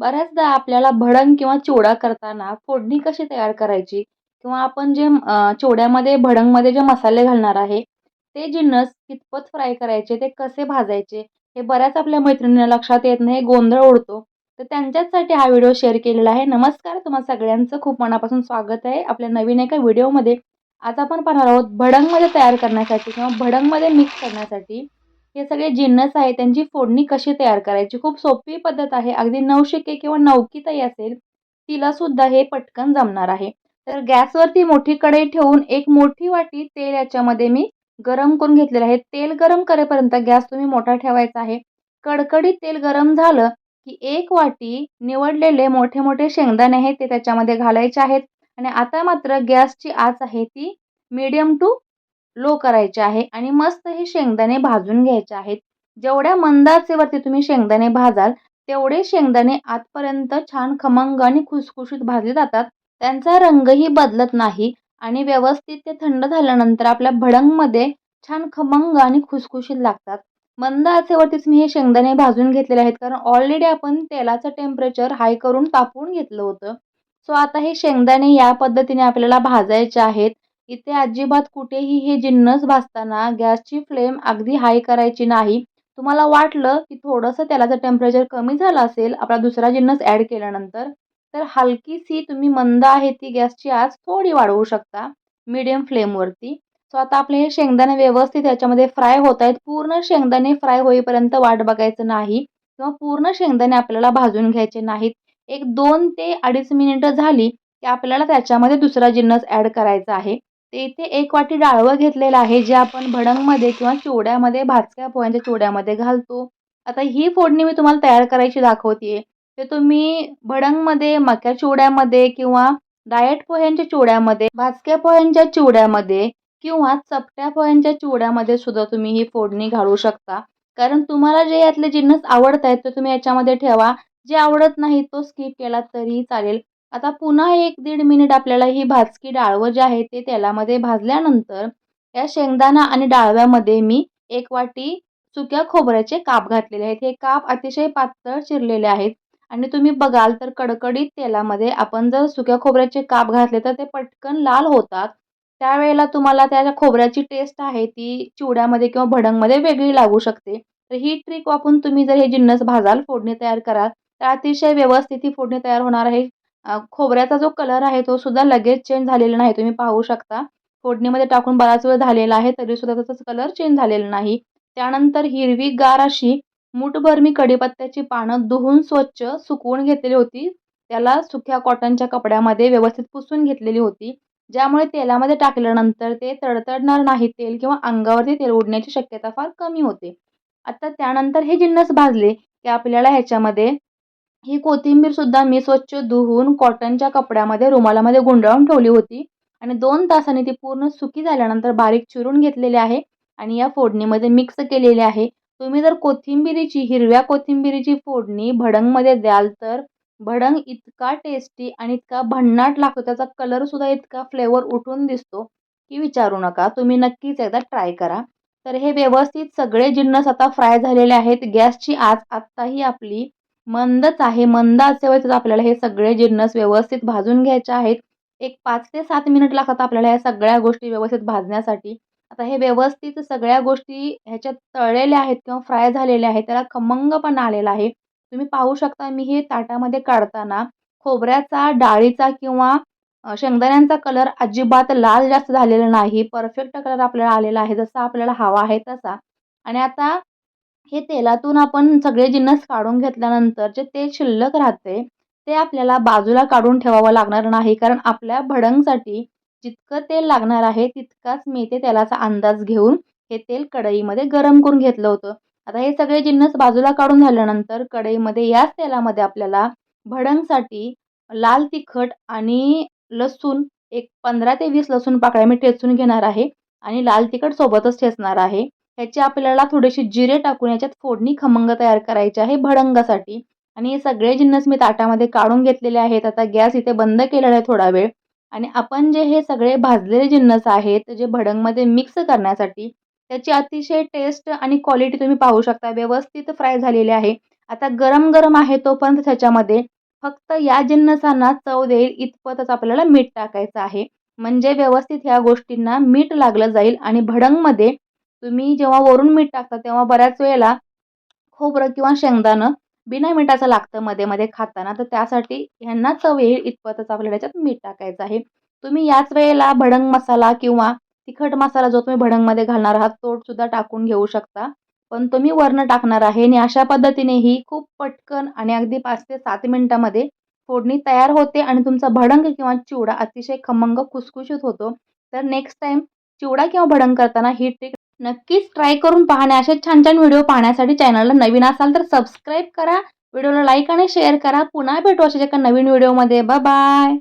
बऱ्याचदा आपल्याला भडंग किंवा चिवडा करताना फोडणी कशी तयार करायची? किंवा आपण जे अ, चिवड्यामध्ये भडंगमध्ये जे मसाले घालणार आहे ते जिन्नस कितपत फ्राय करायचे ते कसे भाजायचे हे बऱ्याच आपल्या मैत्रिणींना लक्षात येत नाही गोंधळ उडतो. तर त्यांच्याचसाठी हा व्हिडिओ शेअर केलेला आहे. नमस्कार तुम्हाला सगळ्यांचं. खूप मनापासून स्वागत आहे आपल्या नवीन एका व्हिडिओमध्ये आज आपण पाहणार आहोत भडंगमध्ये तयार करण्यासाठी किंवा भडंगमध्ये मिक्स करण्यासाठी हे सगळे जिन्नस आहे त्यांची फोडणी कशी तयार करायची? खूप सोपी पद्धत आहे. अगदी नवशिके किंवा नवकीताई असेल तिला सुद्धा हे पटकन जमणार आहे. तर गॅसवरती मोठी कढई ठेवून एक मोठी वाटी तेल याच्यामध्ये मी गरम करून घेतलेलं आहे. तेल गरम करेपर्यंत गॅस तुम्ही मोठा ठेवायचा आहे. कडकडीत तेल गरम झालं की एक वाटी निवडलेले मोठे मोठे शेंगदाणे आहेत ते त्याच्यामध्ये घालायचे आहेत. आणि आता मात्र गॅसची आच आहे ती मीडियम टू लो करायचे आहे आणि मस्त हे शेंगदाणे भाजून घ्यायचे आहेत. जेवढ्या मंदाचेवरती तुम्ही शेंगदाणे भाजाल तेवढे शेंगदाणे आतपर्यंत छान खमंग आणि खुसखुशीत भाजले जातात. त्यांचा रंगही बदलत नाही आणि व्यवस्थित ते थंड झाल्यानंतर आपल्या भडंगमध्ये छान खमंग आणि खुसखुशीत लागतात. मंद आचेवरतीच मी हे शेंगदाणे भाजून घेतलेले आहेत कारण ऑलरेडी आपण तेलाचं टेम्परेचर हाय करून तापवून घेतलं होतं. सो आता हे शेंगदाणे या पद्धतीने आपल्याला भाजायचे आहेत. इथे अजिबात कुठेही हे जिन्नस भाजताना गॅसची फ्लेम अगदी हाय करायची नाही. तुम्हाला वाटलं की थोडंसं तेलाचं टेम्परेचर कमी झालं असेल आपला दुसरा जिन्नस ॲड केल्यानंतर तर हलकीशी तुम्ही मंद आहे ती गॅसची आज थोडी वाढवू शकता मीडियम फ्लेमवरती. सो आता आपले हे शेंगदाणे व्यवस्थित याच्यामध्ये फ्राय होत आहेत पूर्ण शेंगदाणे फ्राय होईपर्यंत वाट बघायचं नाही किंवा पूर्ण शेंगदाणे आपल्याला भाजून घ्यायचे नाहीत. एक दोन ते अडीच मिनिटं झाली की आपल्याला त्याच्यामध्ये दुसरा जिन्नस ॲड करायचा आहे. इथे एक वाटी डाळवं घेतलेलं आहे जे आपण भडंगमध्ये किंवा चिवड्यामध्ये भाजक्या पोह्यांच्या चिवड्यामध्ये घालतो. आता ही फोडणी मी तुम्हाला तयार करायची दाखवते ते तुम्ही भडंगमध्ये मक्या चिवड्यामध्ये किंवा डायट पोह्यांच्या चिवड्यामध्ये भाजक्या पोह्यांच्या चिवड्यामध्ये किंवा चपट्या पोह्यांच्या चिवड्यामध्ये सुद्धा तुम्ही ही फोडणी घालू शकता. कारण तुम्हाला जे यातले जिन्नस आवडत आहेत ते तुम्ही याच्यामध्ये ठेवा. जे आवडत नाही तो स्किप केला तरीही चालेल. आता पुन्हा एक दीड मिनिट आपल्याला ही भाजकी डाळवं जे आहे ते तेलामध्ये भाजल्यानंतर या शेंगदाणा आणि डाळव्यामध्ये मी एक वाटी सुक्या खोबऱ्याचे काप घातलेले आहेत. हे काप अतिशय पातळ चिरलेले आहेत. आणि तुम्ही बघाल तर कडकडीत तेलामध्ये आपण जर सुक्या खोबऱ्याचे काप घातले तर ते पटकन लाल होतात. त्यावेळेला तुम्हाला त्या खोबऱ्याची टेस्ट आहे ती चिवड्यामध्ये किंवा भडंगमध्ये वेगळी लागू शकते. तर ही ट्रिक वापरून तुम्ही जर हे जिन्नस भाजाल फोडणी तयार कराल तर अतिशय व्यवस्थित ही फोडणी तयार होणार आहे. खोबऱ्याचा जो कलर आहे तो सुद्धा लगेच चेंज झालेला नाही. तुम्ही पाहू शकता. फोडणीमध्ये टाकून बराच वेळ झालेला आहे तरीसुद्धा त्याचा कलर चेंज झालेला नाही. त्यानंतर हिरवी गार अशी मूठभर मी कढीपत्त्याची पानं धुवून स्वच्छ सुकवून घेतलेली होती. त्याला सुक्या कॉटनच्या कपड्यामध्ये व्यवस्थित पुसून घेतलेली होती. ज्यामुळे तेलामध्ये टाकल्यानंतर ते तडतडणार नाही. तेल किंवा अंगावरती तेल उडण्याची शक्यता फार कमी होते. आता त्यानंतर हे जिन्नस भाजले की आपल्याला ह्याच्यामध्ये ही कोथिंबीरसुद्धा मी स्वच्छ धुवून कॉटनच्या कपड्यामध्ये रुमालामध्ये गुंडाळून ठेवली होती. आणि दोन तासांनी ती पूर्ण सुकी झाल्यानंतर बारीक चिरून घेतलेली आहे आणि या फोडणीमध्ये मिक्स केलेली आहे. तुम्ही जर कोथिंबिरीची हिरव्या कोथिंबिरीची फोडणी भडंगमध्ये द्याल तर भडंग इतका टेस्टी आणि इतका भन्नाट लागतो त्याचा कलरसुद्धा इतका फ्लेवर उठून दिसतो की विचारू नका. तुम्ही नक्कीच एकदा ट्राय करा. तर हे व्यवस्थित सगळे जिन्नस आता फ्राय झालेले आहेत. गॅसची आज आत्ताही आपली मंदच आहे. मंद असेवरच आपल्याला हे सगळे जिन्नस व्यवस्थित भाजून घ्यायचे आहेत. एक पाच ते सात मिनिट लागतात आपल्याला या सगळ्या गोष्टी व्यवस्थित भाजण्यासाठी. आता हे व्यवस्थित सगळ्या गोष्टी ह्याच्यात तळलेल्या आहेत किंवा फ्राय झालेल्या आहेत. त्याला खमंगपणा आलेला आहे. तुम्ही पाहू शकता मी हे ताटामध्ये काढताना खोबऱ्याचा डाळीचा किंवा शेंगदाण्यांचा कलर अजिबात लाल जास्त झालेला नाही. परफेक्ट कलर आपल्याला आलेला आहे. जसा आपल्याला हवा आहे तसा. आणि आता हे तेलातून आपण सगळे जिन्नस काढून घेतल्यानंतर जे तेल शिल्लक राहते ते आपल्याला बाजूला काढून ठेवावं लागणार नाही. कारण आपल्या भडंगसाठी जितकं तेल लागणार आहे तितकाच मी ते तेलाचा अंदाज घेऊन हे तेल कढईमध्ये गरम करून घेतलं होतं. आता हे सगळे जिन्नस बाजूला काढून झाल्यानंतर कढईमध्ये याच तेलामध्ये आपल्याला भडंगसाठी लाल तिखट आणि लसूण एक पंधरा ते वीस लसूण पाकळ्या मी ठेचून घेणार आहे आणि लाल तिखट सोबतच ठेचणार आहे. ह्याची आपल्याला थोडेसे जिरे टाकून याच्यात फोडणी खमंग तयार करायची आहे भडंगासाठी. आणि हे सगळे जिन्नस मी ताटामध्ये काढून घेतलेले आहेत. आता गॅस इथे बंद केलेला आहे थोडा वेळ. आणि आपण जे हे सगळे भाजलेले जिन्नस आहेत जे भडंगमध्ये मिक्स करण्यासाठी त्याची अतिशय टेस्ट आणि क्वालिटी तुम्ही पाहू शकता. व्यवस्थित फ्राय झालेले आहे. आता गरम गरम आहे तोपर्यंत त्याच्यामध्ये फक्त या जिन्नसांना चव देईल इतपतच आपल्याला मीठ टाकायचं आहे. म्हणजे व्यवस्थित ह्या गोष्टींना मीठ लागलं जाईल आणि भडंगमध्ये तुम्ही जेव्हा वरून मीठ टाकता तेव्हा बऱ्याच वेळेला खोबरं किंवा शेंगदाणं बिना मिठाचं लागतं मध्ये मध्ये खाताना. तर त्यासाठी ह्यांना चव येईल इतपतच आपल्याला त्याच्यात मीठ टाकायचं आहे. तुम्ही याच वेळेला भडंग मसाला किंवा तिखट मसाला जो तुम्ही भडंगमध्ये घालणार आहात तो सुद्धा टाकून घेऊ शकता. पण तुम्ही वर्ण टाकणार आहे आणि अशा पद्धतीने ही खूप पटकन आणि अगदी पाच ते सात मिनिटामध्ये फोडणी तयार होते आणि तुमचा भडंग किंवा चिवडा अतिशय खमंग खुसखुशीत होतो. तर नेक्स्ट टाइम चिवडा किंवा भडंग करताना ही ट्रिक नक्कीच ट्राय करून पाहणे. असे छान छान व्हिडिओ पाहण्यासाठी चॅनलला नवीन असाल तर सबस्क्राईब करा. व्हिडिओला लाईक आणि शेअर करा. पुन्हा भेटू अशाच एका नवीन व्हिडिओमध्ये बाय